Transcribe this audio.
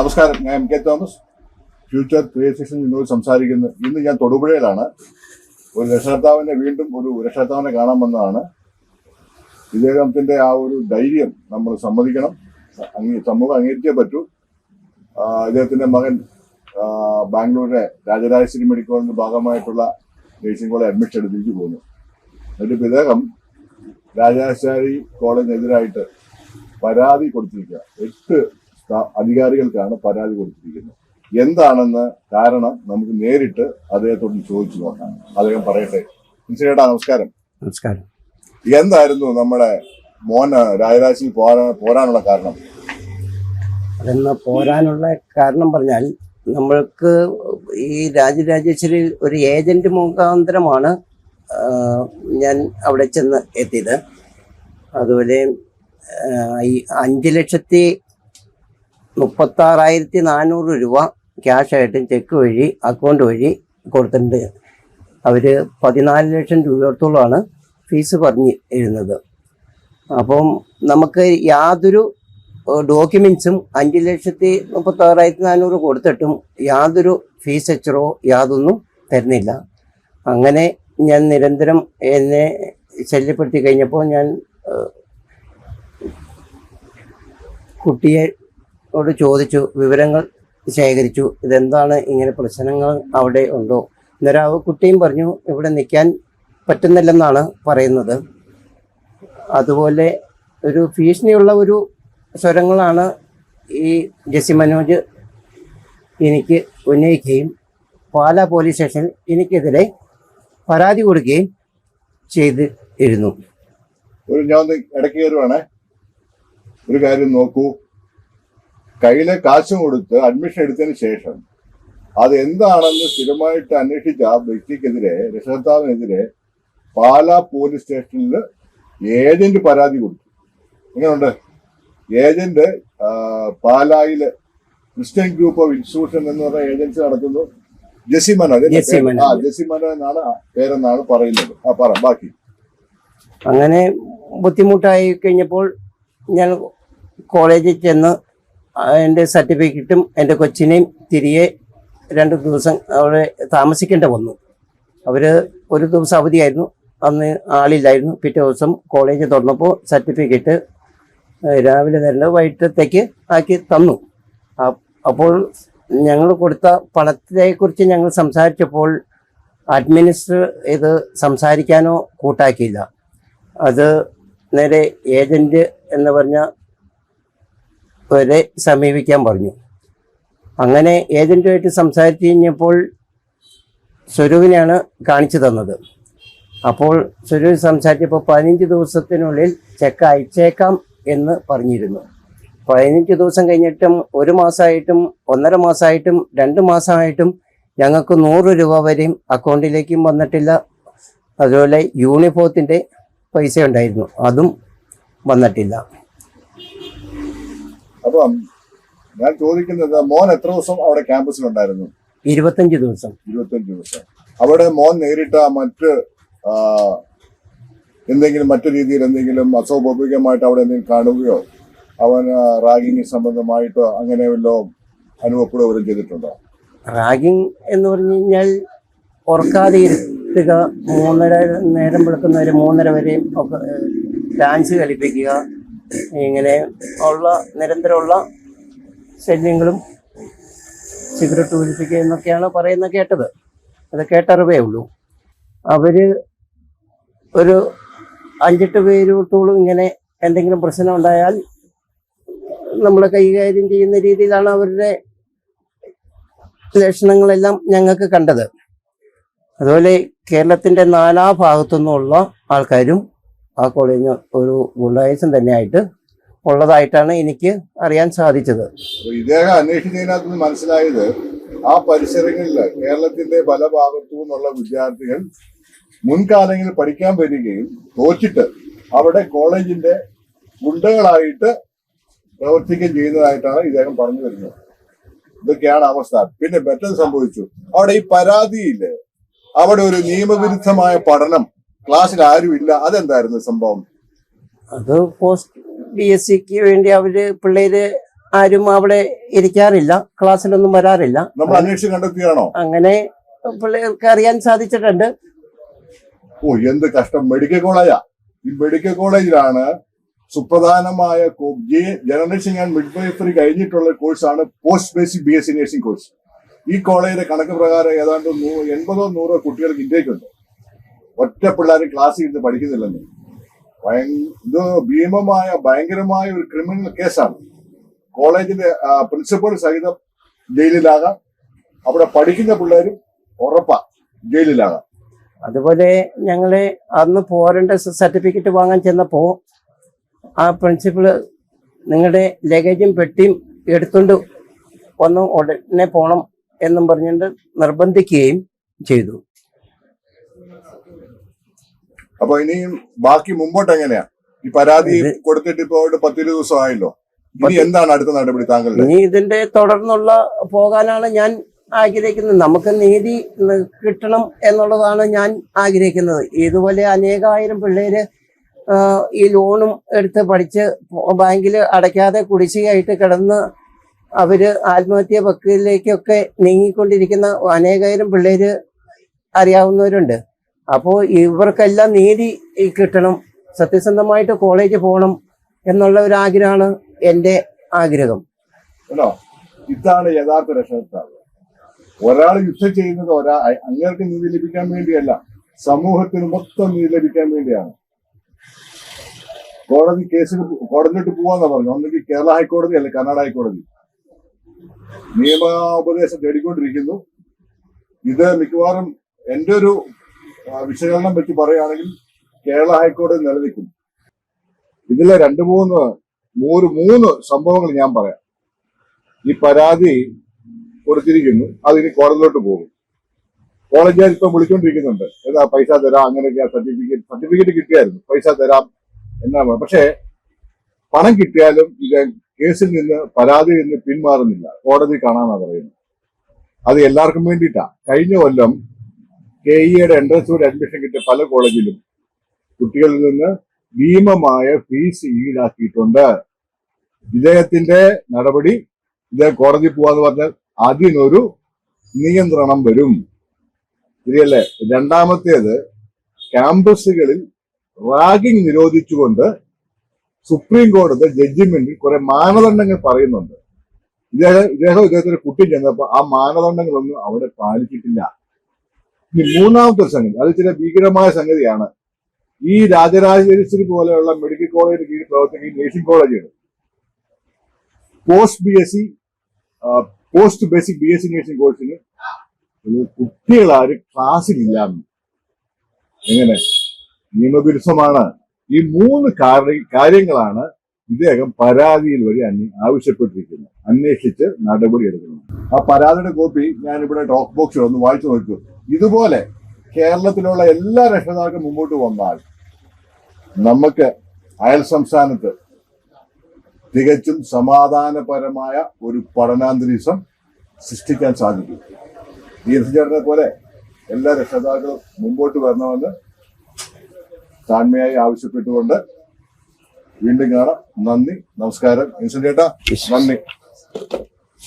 നമസ്കാരം ഞാൻ M K Thomas. Future creation നിന്നോട് സംസാരിക്കുന്നു. ഇന്ന് ഞാൻ തൊടുപുഴയിലാണ്. ഒരു രക്ഷകർത്താവിനെ വീണ്ടും ഒരു രക്ഷകർത്താവിനെ കാണാൻ വന്നതാണ്. ഇദ്ദേഹത്തിന്റെ ആ ഒരു ധൈര്യം നമ്മൾ സമ്മതിക്കണം. സമൂഹം അംഗീകരിച്ചേ പറ്റൂ. ഇദ്ദേഹത്തിന്റെ മകൻ ബാംഗ്ലൂരിലെ രാജരാജശ്രീ മെഡിക്കൽ കോളേജിന്റെ ഭാഗമായിട്ടുള്ള നേഴ്സിംഗ് കോളേജ് അഡ്മിഷൻ എടുത്ത് തിരിച്ചു പോകുന്നു എന്നിട്ട് ഇദ്ദേഹം രാജരാജേശ്വരി കോളേജിനെതിരായിട്ട് പരാതി കൊടുത്തിരിക്കുക എട്ട് അധികാരികൾക്കാണ് പരാതി കൊടുത്തിരിക്കുന്നത്. എന്താണെന്ന് കാരണം നമുക്ക് നേരിട്ട് അദ്ദേഹത്തോട് ചോദിച്ചു നോക്കാം. അദ്ദേഹം പറയട്ടെ. ചേട്ടാ നമസ്കാരം. നമസ്കാരം. എന്തായിരുന്നു നമ്മുടെ മോന് രാജരാജിൽ പോരാ പോരാനുള്ള കാരണം? അതെന്ന് പോരാനുള്ള കാരണം പറഞ്ഞാൽ നമ്മൾക്ക് ഈ രാജരാജേശ്വരി ഒരു ഏജന്റ് മുഖാന്തരമാണ് ഞാൻ അവിടെ ചെന്ന് എത്തിയത്. അതുപോലെ ഈ അഞ്ച് ലക്ഷത്തി മുപ്പത്താറായിരത്തി നാനൂറ് രൂപ ക്യാഷായിട്ടും ചെക്ക് വഴി അക്കൗണ്ട് വഴി കൊടുത്തിട്ടുണ്ട്. അവർ പതിനാല് ലക്ഷം രൂപയോടത്തോളമാണ് ഫീസ് പറഞ്ഞ് എഴുന്നത് അപ്പം നമുക്ക് യാതൊരു ഡോക്യുമെൻസും അഞ്ച് ലക്ഷത്തി മുപ്പത്തി ആറായിരത്തി നാനൂറ് കൊടുത്തിട്ടും യാതൊരു ഫീസ് എച്ചറോ യാതൊന്നും തരുന്നില്ല. അങ്ങനെ ഞാൻ നിരന്തരം എന്നെ ശല്യപ്പെടുത്തി കഴിഞ്ഞപ്പോൾ ഞാൻ ഏഹ്, കുട്ടിയോട് ചോദിച്ചു വിവരങ്ങൾ ശേഖരിച്ചു. ഇതെന്താണ്? ഇങ്ങനെ പ്രശ്നങ്ങൾ അവിടെ ഉണ്ടോ? അന്നേരം കുട്ടിയും പറഞ്ഞു ഇവിടെ നിൽക്കാൻ പറ്റുന്നില്ലെന്നാണ് പറയുന്നത്. അതുപോലെ ഒരു ഭീഷണിയുള്ള ഒരു സ്വരങ്ങളാണ് ഈ ജെസി മനോജ് എനിക്ക് ഉന്നയിക്കുകയും പാലാ പോലീസ് സ്റ്റേഷനിൽ എനിക്കെതിരെ പരാതി കൊടുക്കുകയും ചെയ്തിരുന്നു. ഒരു ഞാൻ ഒരു കാര്യം നോക്കൂ. കയ്യിലെ കാശ് കൊടുത്ത് അഡ്മിഷൻ എടുത്തതിന് ശേഷം അത് എന്താണെന്ന് സ്ഥിരമായിട്ട് അന്വേഷിച്ച ആ വ്യക്തിക്കെതിരെ രക്ഷകർത്താവിനെതിരെ പാലാ പോലീസ് സ്റ്റേഷനിൽ ഏജന്റ് പരാതി കൊടുത്തു. എങ്ങനെയുണ്ട്? ഏജന്റ് പാലായിൽ ക്രിസ്ത്യൻ ഗ്രൂപ്പ് ഓഫ് ഇൻസ്റ്റിറ്റ്യൂഷൻ എന്ന് പറഞ്ഞ ഏജൻസി നടത്തുന്നു. ജെസി മനോജ് അല്ലേ? ജെസി മനോജ്. ആ ജെസി മനോജ് എന്നാണ് പേരെന്നാണ് പറയുന്നത്. ആ പറ ബാക്കി. അങ്ങനെ ബുദ്ധിമുട്ടായി കഴിഞ്ഞപ്പോൾ ഞാൻ കോളേജിൽ ചെന്ന് എന്റെ സർട്ടിഫിക്കറ്റും എന്റെ കൊച്ചിനെയും തിരികെ രണ്ട് ദിവസം അവിടെ താമസിക്കേണ്ട വന്നു. അവർ ഒരു ദിവസം അവധിയായിരുന്നു. അന്ന് ആളില്ലായിരുന്നു. പിറ്റേ ദിവസം കോളേജ് തുറന്നപ്പോൾ സർട്ടിഫിക്കറ്റ് രാവിലെ തരേണ്ടത് വൈകിട്ടത്തേക്ക് ആക്കി തന്നു. അപ്പോൾ ഞങ്ങൾ കൊടുത്ത പണത്തെക്കുറിച്ച് ഞങ്ങൾ സംസാരിച്ചപ്പോൾ അഡ്മിനിസ്റ്റർ ഇത് സംസാരിക്കാനോ കൂട്ടാക്കിയില്ല. അത് നേരെ ഏജന്റ് എന്ന് പറഞ്ഞ വരെ സമീപിക്കാൻ പറഞ്ഞു. അങ്ങനെ ഏജന്റുമായിട്ട് സംസാരിച്ച് കഴിഞ്ഞപ്പോൾ സ്വരൂവിനെയാണ് കാണിച്ചു തന്നത്. അപ്പോൾ സ്വരൂപ് സംസാരിച്ചപ്പോൾ പതിനഞ്ച് ദിവസത്തിനുള്ളിൽ ചെക്ക് അയച്ചേക്കാം എന്ന് പറഞ്ഞിരുന്നു. പതിനഞ്ച് ദിവസം കഴിഞ്ഞിട്ടും ഒരു മാസമായിട്ടും ഒന്നര മാസമായിട്ടും രണ്ട് മാസമായിട്ടും ഞങ്ങൾക്ക് നൂറ് രൂപ വരെയും അക്കൗണ്ടിലേക്കും വന്നിട്ടില്ല. അതുപോലെ യൂണിഫോത്തിന്റെ പൈസ ഉണ്ടായിരുന്നു. അതും വന്നിട്ടില്ല. അപ്പം ഞാൻ ചോദിക്കുന്നത് മോൻ എത്ര ദിവസം അവിടെ ക്യാമ്പസിലുണ്ടായിരുന്നു? ഇരുപത്തഞ്ച് ദിവസം. ഇരുപത്തഞ്ച് ദിവസം. അവിടെ മോൻ നേരിട്ട മറ്റ് എന്തെങ്കിലും മറ്റു രീതിയിൽ എന്തെങ്കിലും അസ്വാഭാവികമായിട്ട് അവിടെ എന്തെങ്കിലും കാണുകയോ അവൻ റാഗിങ് സംബന്ധമായിട്ടോ അങ്ങനെ വല്ലതും അനുഭവപ്പെടുകയോ ചെയ്തിട്ടുണ്ടോ? റാഗിങ് എന്ന് പറഞ്ഞു കഴിഞ്ഞാൽ ഉറക്കാതെ ഇരുത്തുക മൂന്നര നേരം വെളുക്കുന്നവരെ മൂന്നര വരെയും ഒക്കെ ഡാൻസ് കളിപ്പിക്കുക ഇങ്ങനെ ഉള്ള നിരന്തരമുള്ള ശല്യങ്ങളും സിഗരറ്റ് ഒഴിപ്പിക്കുക എന്നൊക്കെയാണ് പറയുന്നത് കേട്ടത്. അത് കേട്ടറിവേ ഉള്ളൂ. അവർ ഒരു അഞ്ചെട്ട് പേരോട്ടോളം ഇങ്ങനെ എന്തെങ്കിലും പ്രശ്നം ഉണ്ടായാൽ നമ്മൾ കൈകാര്യം ചെയ്യുന്ന രീതിയിലാണ് അവരുടെ ലക്ഷണങ്ങളെല്ലാം ഞങ്ങൾക്ക് കണ്ടത്. അതുപോലെ കേരളത്തിന്റെ നാനാ ഭാഗത്തു നിന്നുള്ള ആൾക്കാരും ആ കോളേജിന് ഒരു ഗുണ്ടായുസം തന്നെയായിട്ട് ഉള്ളതായിട്ടാണ് എനിക്ക് അറിയാൻ സാധിച്ചത്. ഇദ്ദേഹം അന്വേഷിച്ചതിനകത്ത് മനസ്സിലായത് ആ പരിസരങ്ങളിൽ കേരളത്തിന്റെ പല ഭാഗത്തു നിന്നുള്ള വിദ്യാർത്ഥികൾ മുൻകാലങ്ങളിൽ പഠിക്കാൻ വരികയും തോറ്റിട്ട് അവിടെ കോളേജിന്റെ ഗുണ്ടകളായിട്ട് പ്രവർത്തിക്കുകയും ചെയ്യുന്നതായിട്ടാണ് ഇദ്ദേഹം പറഞ്ഞു വരുന്നത്. ഇതൊക്കെയാണ് അവസ്ഥ. പിന്നെ മറ്റത് സംഭവിച്ചു. അവിടെ ഈ പരാതിയിൽ അവിടെ ഒരു നിയമവിരുദ്ധമായ പഠനം ക്ലാസ്സിൽ ആരും ഇല്ല അതെന്തായിരുന്നു സംഭവം? അത് പോസ്റ്റ് ബി എസ് സിക്ക് വേണ്ടി അവർ പിള്ളേര് ആരും അവിടെ ഇരിക്കാറില്ല. ക്ലാസ്സിലൊന്നും വരാറില്ല. നമ്മൾ അന്വേഷിച്ച് കണ്ടെത്തിയാണോ? അങ്ങനെ പിള്ളേർക്ക് അറിയാൻ സാധിച്ചിട്ടുണ്ട്. ഓ എന്ത് കഷ്ടം. മെഡിക്കൽ കോളേജാ? ഈ മെഡിക്കൽ കോളേജിലാണ് സുപ്രധാനമായ ജനറേഷൻ ആൻഡ് മിഡ്വൈഫറി കഴിഞ്ഞിട്ടുള്ള കോഴ്സാണ് post basic B S C nursing course. ഈ കോളേജിലെ കണക്ക് പ്രകാരം ഏതാണ്ട് എൺപതോ നൂറോ കുട്ടികൾക്ക് ഇന്ത്യക്കുണ്ട് ഒറ്റ പിള്ളേർ ക്ലാസ്സിൽ ഇരുന്ന് പഠിക്കുന്നില്ലെന്ന്. ഇത് ഭീമമായ ഭയങ്കരമായ ഒരു ക്രിമിനൽ കേസാണ് കോളേജിന്റെ പ്രിൻസിപ്പൽ സഹിതം ജയിലിലാകാം. അവിടെ പഠിക്കുന്ന പിള്ളേരും ഉറപ്പാ ജയിലിലാകാം. അതുപോലെ ഞങ്ങൾ അന്ന് പോരണ്ട സർട്ടിഫിക്കറ്റ് വാങ്ങാൻ ചെന്നപ്പോ ആ പ്രിൻസിപ്പൾ നിങ്ങളുടെ ലഗേജും പെട്ടിയും എടുത്തുകൊണ്ട് ഒന്ന് ഉടനെ പോണം എന്നും പറഞ്ഞുകൊണ്ട് നിർബന്ധിക്കുകയും ചെയ്തു. അപ്പൊ ഇനിയും ബാക്കി മുമ്പോട്ട് എങ്ങനെയാ? ഈ പരാതി കൊടുത്തിട്ട് ഇപ്പോ പത്തിരു ദിവസം ആയല്ലോ ഇനി എന്താണ് അടുത്ത നടപടി താങ്കൾ ഇനി ഇതിന്റെ തുടർന്നുള്ള പോകാനാണ് ഞാൻ ആഗ്രഹിക്കുന്നത്. നമുക്ക് നീതി കിട്ടണം എന്നുള്ളതാണ് ഞാൻ ആഗ്രഹിക്കുന്നത്. ഇതുപോലെ അനേകായിരം പിള്ളേര് ഈ ലോണും എടുത്ത് പഠിച്ച് ബാങ്കിൽ അടയ്ക്കാതെ കുടിശ്ശികയായിട്ട് കിടന്ന് അവർ ആത്മഹത്യ വക്കീലിലേക്കൊക്കെ നീങ്ങിക്കൊണ്ടിരിക്കുന്ന അനേകായിരം പിള്ളേര് അറിയാവുന്നവരുണ്ട്. അപ്പോൾ ഇവർക്കെല്ലാം നീതി കിട്ടണം. സത്യസന്ധമായിട്ട് കോളേജ് പോകണം എന്നുള്ള ഒരു ആഗ്രഹമാണ് എന്റെ ആഗ്രഹം. ഇതാണ് യഥാർത്ഥ രക്ഷകർത്താവ്. ഒരാൾ യുദ്ധം ചെയ്യുന്നത് ഒരാൾ അങ്ങേർക്ക് നീതി ലഭിക്കാൻ വേണ്ടിയല്ല. സമൂഹത്തിന് മൊത്തം നീതി ലഭിക്കാൻ വേണ്ടിയാണ്. കോടതി കേസിന് കോടതിയിലോട്ട് പോവാന്നാ പറഞ്ഞു ഒന്നെങ്കിൽ കേരള ഹൈക്കോടതി അല്ലെ കർണാടക ഹൈക്കോടതി. നിയമോപദേശം തേടിക്കൊണ്ടിരിക്കുന്നു. ഇത് മിക്കവാറും എന്റെ ഒരു വിശകലനം പറ്റി പറയുകയാണെങ്കിൽ കേരള ഹൈക്കോടതി നിലനിൽക്കും. ഇതിലെ രണ്ട് മൂന്ന് മൂന്ന് മൂന്ന് സംഭവങ്ങൾ ഞാൻ പറയാം. ഈ പരാതി കൊടുത്തിരിക്കുന്നു. അതിന് കോടതിയിലോട്ട് പോകും. കോളേജുകാർ ഇപ്പം വിളിച്ചോണ്ടിരിക്കുന്നുണ്ട്. ഏതാ പൈസ തരാം അങ്ങനെയൊക്കെ സർട്ടിഫിക്കറ്റ് സർട്ടിഫിക്കറ്റ് കിട്ടിയായിരുന്നു. പൈസ തരാം എന്നാ പക്ഷേ പണം കിട്ടിയാലും ഇത് കേസിൽ നിന്ന് പരാതിയിൽ നിന്ന് പിന്മാറുന്നില്ല. കോടതി കാണാനാണ് പറയുന്നത്. അത് എല്ലാവർക്കും വേണ്ടിയിട്ടാണ് കഴിഞ്ഞ കൊല്ലം കെ ഇയുടെ എൻട്രൻസ് അഡ്മിഷൻ കിട്ടിയ പല കോളേജിലും കുട്ടികളിൽ നിന്ന് ഭീമമായ ഫീസ് ഈടാക്കിയിട്ടുണ്ട്. ഇദ്ദേഹത്തിന്റെ നടപടി ഇദ്ദേഹം കോടതി പോവാന്ന് പറഞ്ഞാൽ അതിനൊരു നിയന്ത്രണം വരും. ശരിയല്ലേ? രണ്ടാമത്തേത് ക്യാമ്പസുകളിൽ റാഗിംഗ് നിരോധിച്ചുകൊണ്ട് സുപ്രീം കോടതി ജഡ്ജിമെന്റിൽ കുറെ മാനദണ്ഡങ്ങൾ പറയുന്നുണ്ട്. ഇദ്ദേഹം ഇദ്ദേഹം ഇദ്ദേഹത്തിന്റെ കുട്ടി ചെന്നപ്പോ ആ മാനദണ്ഡങ്ങളൊന്നും അവിടെ പാലിച്ചിട്ടില്ല. ഇനി മൂന്നാമത്തെ സംഗതി അത് ചില ഭീകരമായ സംഗതിയാണ്. ഈ രാജരാജേശ്വരി പോലെയുള്ള മെഡിക്കൽ കോളേജിന് കീഴിൽ പ്രവർത്തിക്കുന്ന നേഴ്സിംഗ് കോളേജുകൾ. Post B S C post basic B S C nursing കോഴ്സിന് കുട്ടികളാരും ക്ലാസ്സിലില്ല എങ്ങനെ? നിയമവിരുദ്ധമാണ്. ഈ മൂന്ന് കാര്യ- കാര്യങ്ങളാണ് ഇദ്ദേഹം പരാതിയിൽ വഴി അന്വേ- ആവശ്യപ്പെട്ടിരിക്കുന്നു. അന്വേഷിച്ച് എടുക്കുന്നു. ആ പരാതിയുടെ കോപ്പി ഞാൻ ഇവിടെ ഡ്രോപ്പ് ബോക്സിൽ ഒന്ന് വായിച്ചു നോക്കൂ. ഇതുപോലെ കേരളത്തിലുള്ള എല്ലാ രക്ഷിതാക്കളും മുമ്പോട്ട് വന്നാൽ നമുക്ക് അയൽ സംസ്ഥാനത്ത് തികച്ചും സമാധാനപരമായ ഒരു പഠനാന്തരീക്ഷം സൃഷ്ടിക്കാൻ സാധിക്കും. ദീർഘചേട്ടനെ പോലെ എല്ലാ രക്ഷിതാക്കളും മുമ്പോട്ട് വരണമെന്ന് താഴ്മയായി ആവശ്യപ്പെട്ടുകൊണ്ട് വീണ്ടും കാണാം. നന്ദി നമസ്കാരം. ഇൻസൻ ചേട്ടാ നന്ദി.